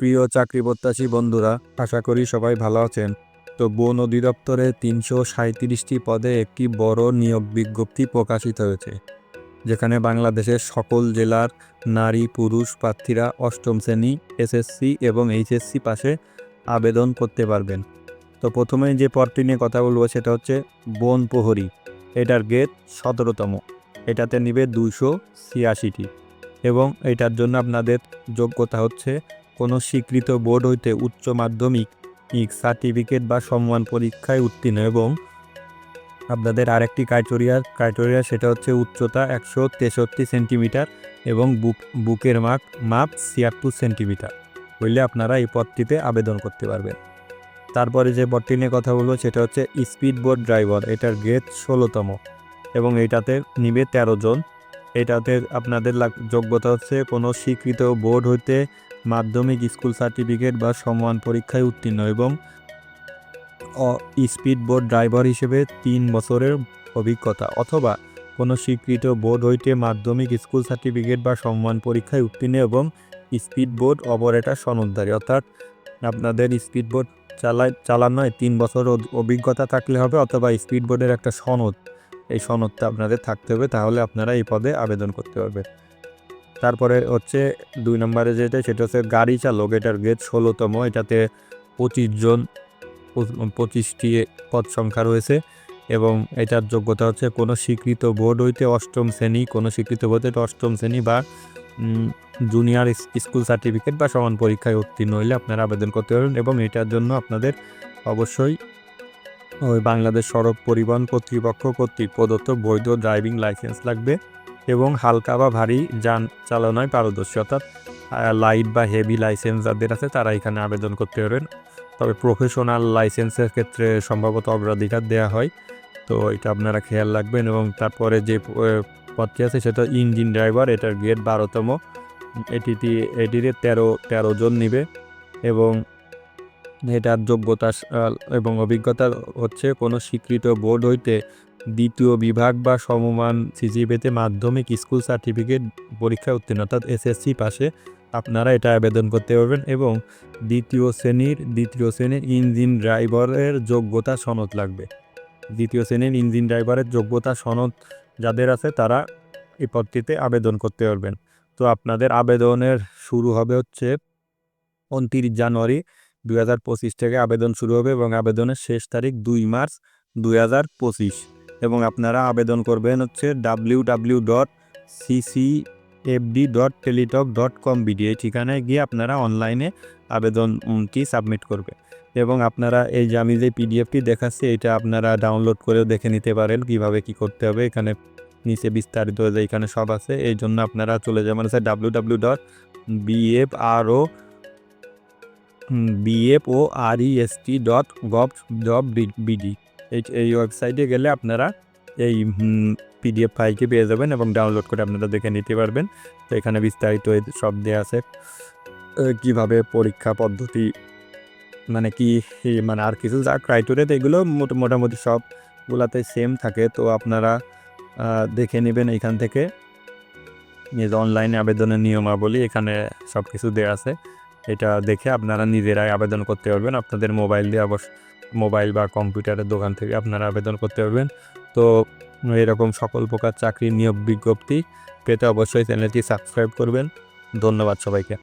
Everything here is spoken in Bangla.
প্রিয় চাকরি প্রত্যাশী বন্ধুরা, আশা করি সবাই ভালো আছেন। তো বন অধিদপ্তরে তিনশো সাঁত্রিশটি পদে একটি বড় নিয়োগ বিজ্ঞপ্তি প্রকাশিত হয়েছে, যেখানে বাংলাদেশের সকল জেলার নারী, পুরুষ প্রার্থীরা অষ্টম শ্রেণি, এসএসসি এবং এইচএসসি পাশে আবেদন করতে পারবেন। তো প্রথমে যে পদটি নিয়ে কথা বলব সেটা হচ্ছে বন প্রহরী, এটার গেট সতেরোতম, এটাতে নিবে দুশো ছিয়াশিটি এবং এটার জন্য আপনাদের যোগ্যতা হচ্ছে কোনো স্বীকৃত বোর্ড হইতে উচ্চ মাধ্যমিক সার্টিফিকেট বা সম্মান পরীক্ষায় উত্তীর্ণ এবং আপনাদের আরেকটি ক্রাইটেরিয়া ক্রাইটেরিয়া সেটা হচ্ছে উচ্চতা একশো তেষট্টি সেন্টিমিটার এবং বুক, বুকের মাপ মাপ ছিয়াত্তর সেন্টিমিটার। হইলে আপনারা এই পদটিতে আবেদন করতে পারবেন। তারপরে যে পদটি নিয়ে কথা বলব সেটা হচ্ছে স্পিড বোর্ড ড্রাইভার, এটার গ্রেড ষোলোতম এবং এটাতে নিবে তেরো জন। এটাতে আপনাদের যোগ্যতা হচ্ছে কোনো স্বীকৃত বোর্ড হইতে মাধ্যমিক স্কুল সার্টিফিকেট বা সমান পরীক্ষায় উত্তীর্ণ এবং স্পিড বোর্ড ড্রাইভার হিসেবে তিন বছরের অভিজ্ঞতা অথবা কোনো স্বীকৃত বোর্ড হইতে মাধ্যমিক স্কুল সার্টিফিকেট বা সম্মান পরীক্ষায় উত্তীর্ণ এবং স্পিড বোট অপারেটর সনদধারী। অর্থাৎ আপনাদের স্পিড বোর্ড চালায় চালানোয় তিন বছর অভিজ্ঞতা থাকলে হবে অথবা স্পিড বোর্ডের একটা সনদ। এই সনদটা আপনাদের থাকতে হবে, তাহলে আপনারা এই পদে আবেদন করতে পারবে তারপরে হচ্ছে দুই নম্বরে যেটা, সেটা হচ্ছে গাড়ি চালক, এটার গেট ষোলোতম, এটাতে পঁচিশ জন পঁচিশটি পদ সংখ্যা রয়েছে এবং এটার যোগ্যতা হচ্ছে কোনো স্বীকৃত বোর্ড হইতে অষ্টম শ্রেণি, কোনো স্বীকৃত বোর্ড হইতে অষ্টম শ্রেণি বা জুনিয়র স্কুল সার্টিফিকেট বা সমান পরীক্ষায় উত্তীর্ণ হইলে আপনারা আবেদন করতে পারবেন এবং এটার জন্য আপনাদের অবশ্যই ওই বাংলাদেশ সড়ক পরিবহন কর্তৃপক্ষ কর্তৃক প্রদত্ত বৈধ ড্রাইভিং লাইসেন্স লাগবে এবং হালকা বা ভারী যান চালনায় পারদর্শী অর্থাৎ লাইট বা হেভি লাইসেন্স যাদের আছে তারা এখানে আবেদন করতে পারবেন। তবে প্রফেশনাল লাইসেন্সের ক্ষেত্রে সম্ভবত অগ্রাধিকার দেওয়া হয় তো এটা আপনারা খেয়াল রাখবেন এবং তারপরে যে প- এ, পদটি আছে সেটা ইঞ্জিন ড্রাইভার এটার গ্রেড বারোতম এটিতে এটিতে তেরো তেরো জন নিবে এবং এটার যোগ্যতা এবং অভিজ্ঞতা হচ্ছে কোনো স্বীকৃত বোর্ড হইতে দ্বিতীয় বিভাগ বা সমমান সিজিপিতে মাধ্যমিক স্কুল সার্টিফিকেট পরীক্ষায় উত্তীর্ণ। অর্থাৎ এসএসসি পাশে আপনারা এটা আবেদন করতে পারবেন এবং দ্বিতীয় শ্রেণির দ্বিতীয় শ্রেণির ইঞ্জিন ড্রাইভারের যোগ্যতা সনদ লাগবে। দ্বিতীয় শ্রেণির ইঞ্জিন ড্রাইভারের যোগ্যতা সনদ যাদের আছে তারা এই পদটিতে আবেদন করতে পারবেন। তো আপনাদের আবেদনের শুরু হবে হচ্ছে উনত্রিশ জানুয়ারি দুই হাজার পঁচিশ থেকে আবেদন শুরু হবে এবং আবেদনের শেষ তারিখ দুই মার্চ দুই হাজার পঁচিশ। এবং আপনারা আবেদন করবেন হচ্ছে W W dot FD dot Teletalk dot com BD. এই ঠিকানায় গিয়ে আপনারা অনলাইনে আবেদনটি সাবমিট করবে এবং আপনারা এই যে আমি যে পিডিএফটি দেখাচ্ছি, এটা আপনারা ডাউনলোড করেও দেখে নিতে পারেন কীভাবে কি করতে হবে। এখানে নিচে বিস্তারিত এখানে সব আছে, এই জন্য আপনারা চলে যাবেন হচ্ছে W W dot BF R O BF O R dot gov dot BD এই ওয়েবসাইটে গেলে আপনারা এই পিডিএফ ফাইলটি পেয়ে যাবেন এবং ডাউনলোড করে আপনারা দেখে নিতে পারবেন। তো এখানে বিস্তারিত সব দেওয়া আছে। কীভাবে পরীক্ষা পদ্ধতি মানে কি মানে আর কিছু যা ক্রাইটেরিয়া এগুলো মোট- মোটামুটি সবগুলাতে সেম থাকে। তো আপনারা দেখে নেবেন এখান থেকে। অনলাইনে আবেদনের নিয়মাবলী, এখানে সব কিছু দেওয়া আছে। এটা দেখে আপনারা নিজেরাই আবেদন করতে পারবেন। আপনাদের মোবাইল দিয়ে অবশ্য মোবাইল বা কম্পিউটারের দোকান থেকে আপনারা আবেদন করতে পারবেন। তো এরকম সকল প্রকার চাকরি নিয়োগ বিজ্ঞপ্তি পেতে অবশ্যই চ্যানেলটি সাবস্ক্রাইব করবেন। ধন্যবাদ সবাইকে।